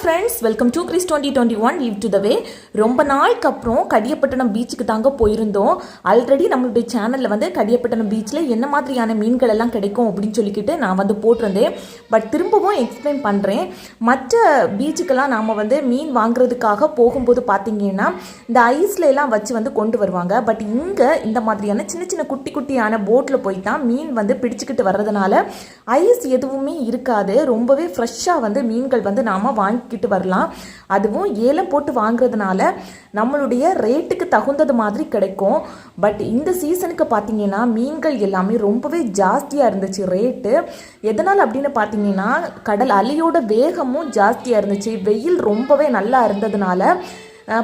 Friends welcome to Chris twenty twenty one leave to the way ரொம்ப நாளுக்கு அப்புறம் கடியப்பட்டணம் பீச்சுக்கு தாங்க போயிருந்தோம். ஆல்ரெடி நம்மளுடைய சேனலில் வந்து கடியப்பட்டணம் பீச்சில் என்ன மாதிரியான மீன்கள் எல்லாம் கிடைக்கும் அப்படின்னு சொல்லிக்கிட்டு நான் வந்து போட்டிருந்தேன். பட் திரும்பவும் எக்ஸ்பிளைன் பண்ணுறேன் மற்ற பீச்சுக்கெல்லாம் நாம் வந்து மீன் வாங்குறதுக்காக போகும்போது பார்த்தீங்கன்னா இந்த ஐஸ்ல எல்லாம் வச்சு வந்து கொண்டு வருவாங்க. பட் இங்கே இந்த மாதிரியான சின்ன சின்ன குட்டி குட்டியான போட்டில் போய் தான் மீன் வந்து பிடிச்சிக்கிட்டு வர்றதுனால ஐஸ் எதுவுமே இருக்காது. ரொம்பவே ஃப்ரெஷ்ஷாக வந்து மீன்கள் வந்து நாம் வாங்கிக்கிட்டு வரலாம். அதுவும் ஏலம் போட்டு வாங்குறதுனால நம்மளுடைய ரேட்டுக்கு தகுந்தது மாதிரி கிடைக்கும். பட் இந்த சீசனுக்கு பார்த்தீங்கன்னா மீன்கள் எல்லாமே ரொம்பவே ஜாஸ்தியாக இருந்துச்சு ரேட்டு எதனால் அப்படின்னு பார்த்தீங்கன்னா கடல் அலையோட வேகமும் ஜாஸ்தியாக இருந்துச்சு. வெயில் ரொம்பவே நல்லா இருந்ததுனால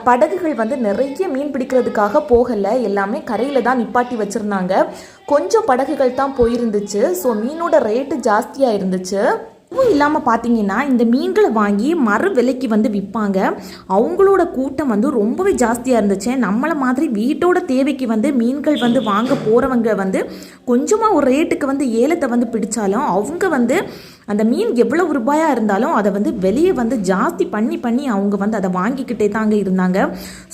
படகுகள் வந்து நிறைய மீன் பிடிக்கிறதுக்காக போகலை. எல்லாமே கரையில் தான் நிப்பாட்டி வச்சுருந்தாங்க. கொஞ்சம் படகுகள் தான் போயிருந்துச்சு. ஸோ மீனோட ரேட்டு ஜாஸ்தியாக இருந்துச்சு. அதுவும் இல்லாமல் பார்த்தீங்கன்னா இந்த மீன்களை வாங்கி மறு விலைக்கு வந்து விற்பாங்க அவங்களோட கூட்டம் வந்து ரொம்பவே ஜாஸ்தியாக இருந்துச்சு. நம்மளை மாதிரி வீட்டோட தேவைக்கு வந்து மீன்கள் வந்து வாங்க போகிறவங்க வந்து கொஞ்சமாக ஒரு ரேட்டுக்கு வந்து ஏலத்தை வந்து பிடிச்சாலும் அவங்க வந்து அந்த மீன் எவ்வளவு ரூபாயாக இருந்தாலும் அதை வந்து வெளியே வந்து ஜாஸ்தி பண்ணி பண்ணி அவங்க வந்து அதை வாங்கிக்கிட்டே தாங்க இருந்தாங்க.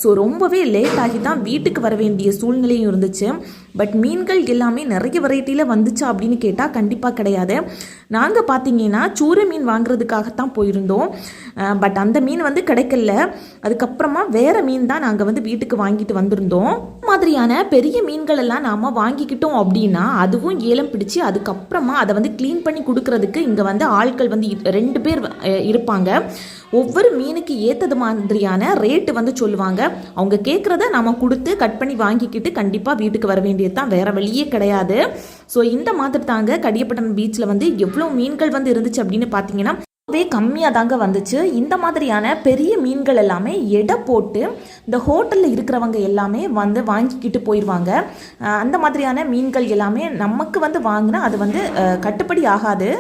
ஸோ ரொம்பவே லேட் ஆகி தான் வீட்டுக்கு வர வேண்டிய சூழ்நிலையும் இருந்துச்சு. பட் மீன்கள் எல்லாமே நிறைய வெரைட்டியில் வந்துச்சு அப்படின்னு கேட்டால் கண்டிப்பாக கிடையாது. நாங்கள் பார்த்தீங்கன்னா சூர மீன் வாங்குறதுக்காகத்தான் போயிருந்தோம். பட் அந்த மீன் வந்து கிடைக்கல. அதுக்கப்புறமா வேற மீன் தான் நாங்கள் வந்து வீட்டுக்கு வாங்கிட்டு வந்திருந்தோம். மாதிரியான பெரிய மீன்கள் எல்லாம் நாம் வாங்கிக்கிட்டோம் அப்படின்னா அதுவும் ஏலம் பிடிச்சி அதுக்கப்புறமா அதை வந்து க்ளீன் பண்ணி கொடுக்கறதுக்கு இங்கே வந்து ஆட்கள் வந்து ரெண்டு பேர் இருப்பாங்க. ஒவ்வொரு மீனுக்கு ஏற்றது மாதிரியான ரேட்டு வந்து சொல்லுவாங்க. அவங்க கேட்குறத நம்ம கொடுத்து கட் பண்ணி வாங்கிக்கிட்டு கண்டிப்பாக வீட்டுக்கு வர வேண்டியது தான். வேறு வழியே கிடையாது. ஸோ இந்த மாதிரி தாங்க கடியப்பட்டினம் பீச்சில் வந்து எவ்வளோ மீன்கள் வந்து இருந்துச்சு அப்படின்னு பார்த்தீங்கன்னா ரொம்பவே கம்மியாக தாங்க வந்துச்சு. இந்த மாதிரியான பெரிய மீன்கள் எல்லாமே எடை போட்டு இந்த ஹோட்டலில் இருக்கிறவங்க எல்லாமே வந்து வாங்கிக்கிட்டு போயிடுவாங்க அந்த மாதிரியான மீன்கள் எல்லாமே நமக்கு வந்து வாங்கினா அது வந்து கட்டுப்படி ஆகாது.